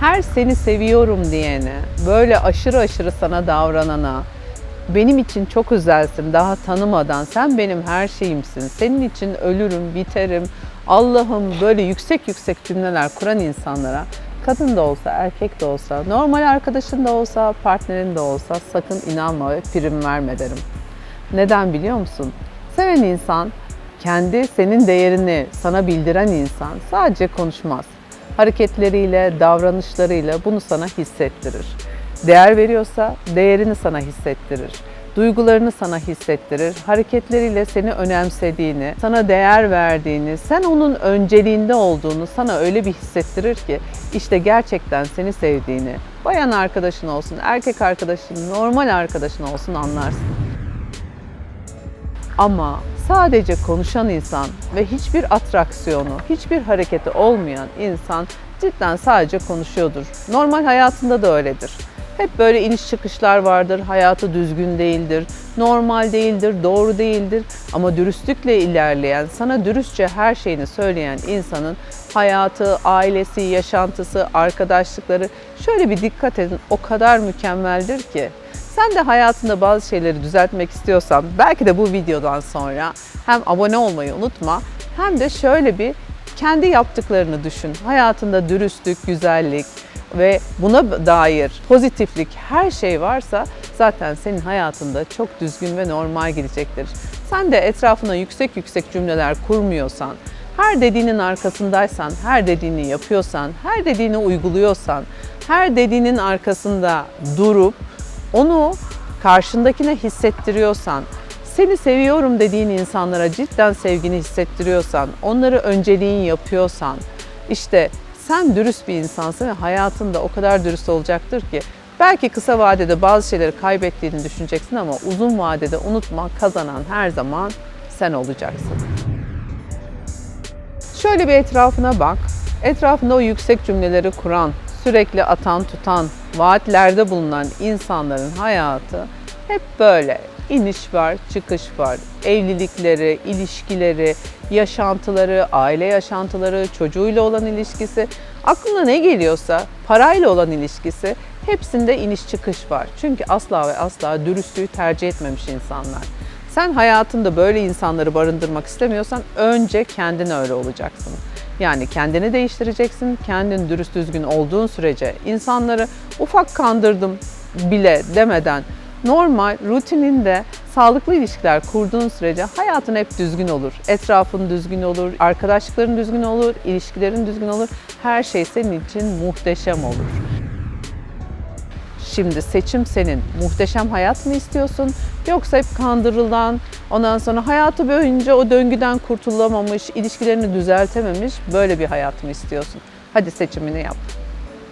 her seni seviyorum diyene, böyle aşırı aşırı sana davranana, benim için çok özelsin daha tanımadan sen benim her şeyimsin. Senin için ölürüm, biterim. Allah'ım böyle yüksek yüksek cümleler kuran insanlara kadın da olsa, erkek de olsa, normal arkadaşın da olsa, partnerin de olsa sakın inanma ve prim verme derim. Neden biliyor musun? Seven insan, kendi senin değerini sana bildiren insan sadece konuşmaz. Hareketleriyle, davranışlarıyla bunu sana hissettirir. Değer veriyorsa değerini sana hissettirir. Duygularını sana hissettirir. Hareketleriyle seni önemsediğini, sana değer verdiğini, sen onun önceliğinde olduğunu sana öyle bir hissettirir ki işte gerçekten seni sevdiğini, bayan arkadaşın olsun, erkek arkadaşın, normal arkadaşın olsun anlarsın. Ama sadece konuşan insan ve hiçbir atraksiyonu, hiçbir hareketi olmayan insan cidden sadece konuşuyordur. Normal hayatında da öyledir. Hep böyle iniş çıkışlar vardır, hayatı düzgün değildir, normal değildir, doğru değildir. Ama dürüstlükle ilerleyen, sana dürüstçe her şeyini söyleyen insanın hayatı, ailesi, yaşantısı, arkadaşlıkları şöyle bir dikkat edin o kadar mükemmeldir ki. Sen de hayatında bazı şeyleri düzeltmek istiyorsan belki de bu videodan sonra hem abone olmayı unutma hem de şöyle bir kendi yaptıklarını düşün. Hayatında dürüstlük, güzellik ve buna dair pozitiflik her şey varsa zaten senin hayatında çok düzgün ve normal gidecektir. Sen de etrafına yüksek yüksek cümleler kurmuyorsan, her dediğinin arkasındaysan, her dediğini yapıyorsan, her dediğini uyguluyorsan, her dediğinin arkasında durup onu karşındakine hissettiriyorsan, seni seviyorum dediğin insanlara cidden sevgini hissettiriyorsan, onları önceliğin yapıyorsan, işte sen dürüst bir insansın ve hayatında o kadar dürüst olacaktır ki belki kısa vadede bazı şeyleri kaybettiğini düşüneceksin ama uzun vadede unutma kazanan her zaman sen olacaksın. Şöyle bir etrafına bak. Etrafında o yüksek cümleleri kuran, sürekli atan tutan, vaatlerde bulunan insanların hayatı hep böyle. İniş var, çıkış var. Evlilikleri, ilişkileri, yaşantıları, aile yaşantıları, çocuğuyla olan ilişkisi, aklına ne geliyorsa, parayla olan ilişkisi hepsinde iniş çıkış var. Çünkü asla ve asla dürüstlüğü tercih etmemiş insanlar. Sen hayatında böyle insanları barındırmak istemiyorsan önce kendin öyle olacaksın. Yani kendini değiştireceksin. Kendin dürüst düzgün olduğun sürece insanları ufak kandırdım bile demeden normal rutininde sağlıklı ilişkiler kurduğun sürece hayatın hep düzgün olur. Etrafın düzgün olur, arkadaşlıkların düzgün olur, ilişkilerin düzgün olur. Her şey senin için muhteşem olur. Şimdi seçim senin. Muhteşem hayat mı istiyorsun? Yoksa hep kandırılan, ondan sonra hayatı boyunca o döngüden kurtulamamış, ilişkilerini düzeltememiş böyle bir hayat mı istiyorsun? Hadi seçimini yap.